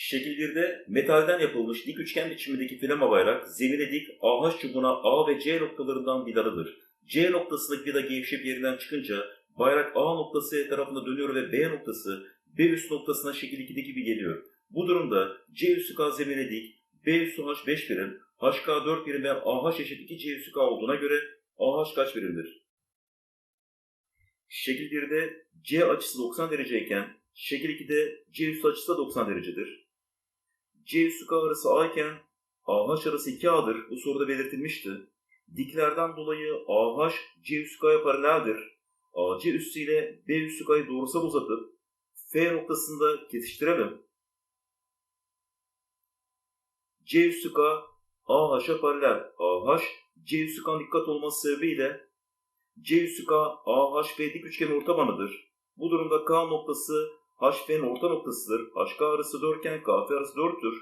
Şekil 1'de metalden yapılmış dik üçgen biçimindeki flama bayrak zemine dik AH çubuğuna A ve C noktalarından vidalıdır. C noktasındaki vida gevşep yerinden çıkınca bayrak A noktası tarafına dönüyor ve B noktası B üst noktasına şekil 2'deki gibi geliyor. Bu durumda C üssü K zemine dik, B üssü H 5 birim, HK 4 birim ve AH eşit 2 C üssü K olduğuna göre AH kaç birimdir? Şekil 1'de C açısı 90 dereceyken şekil 2'de C üssü açısı da 90 derecedir. C üssü arası A iken AH arası 2A'dır. Bu soruda belirtilmişti. Diklerden dolayı AH C üssü K'ya paraleldir. AC üssü ile B üssü K'yı doğrusal uzatıp F noktasında kesiştirelim. C üssü K AH'a paralel. AH C üssü K'nın dikkat olması sebebiyle C üssü K AHB dik üçgenin ortabanıdır. Bu durumda K noktası HF'nin orta noktasıdır. HK arası 4 iken KF arası 4'tür.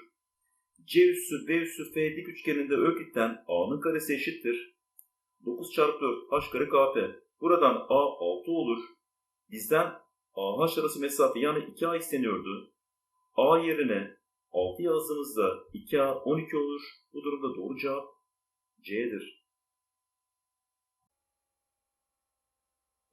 C üssü B üssü F dik üçgeninde Öklit'ten A'nın karesi eşittir. 9 çarpı 4 H kare KF. Buradan A 6 olur. Bizden AH arası mesafe yani 2A isteniyordu. A yerine 6 yazdığımızda 2A 12 olur. Bu durumda doğru cevap C'dir.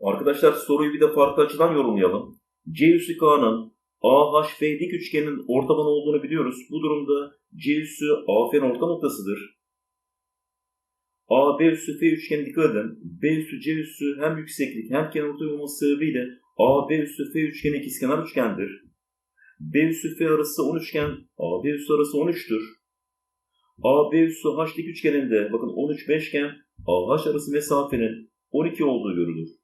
Arkadaşlar soruyu bir de farklı açıdan yorumlayalım. C üssü K'nın AHF dik üçgenin ortabanı olduğunu biliyoruz. Bu durumda C üssü AF'nin orta noktasıdır. AB üssü F üçgeni dikkat edin. B üssü C üssü hem yükseklik hem kenarortay olması sebebiyle AB üssü F üçgeni ikizkenar üçgendir. B üssü F arası 10 üçgen, AB üssü arası 13'tür. AB üssü H dik üçgeninde bakın 13 beşgen AH arası mesafenin 12 olduğu görülür.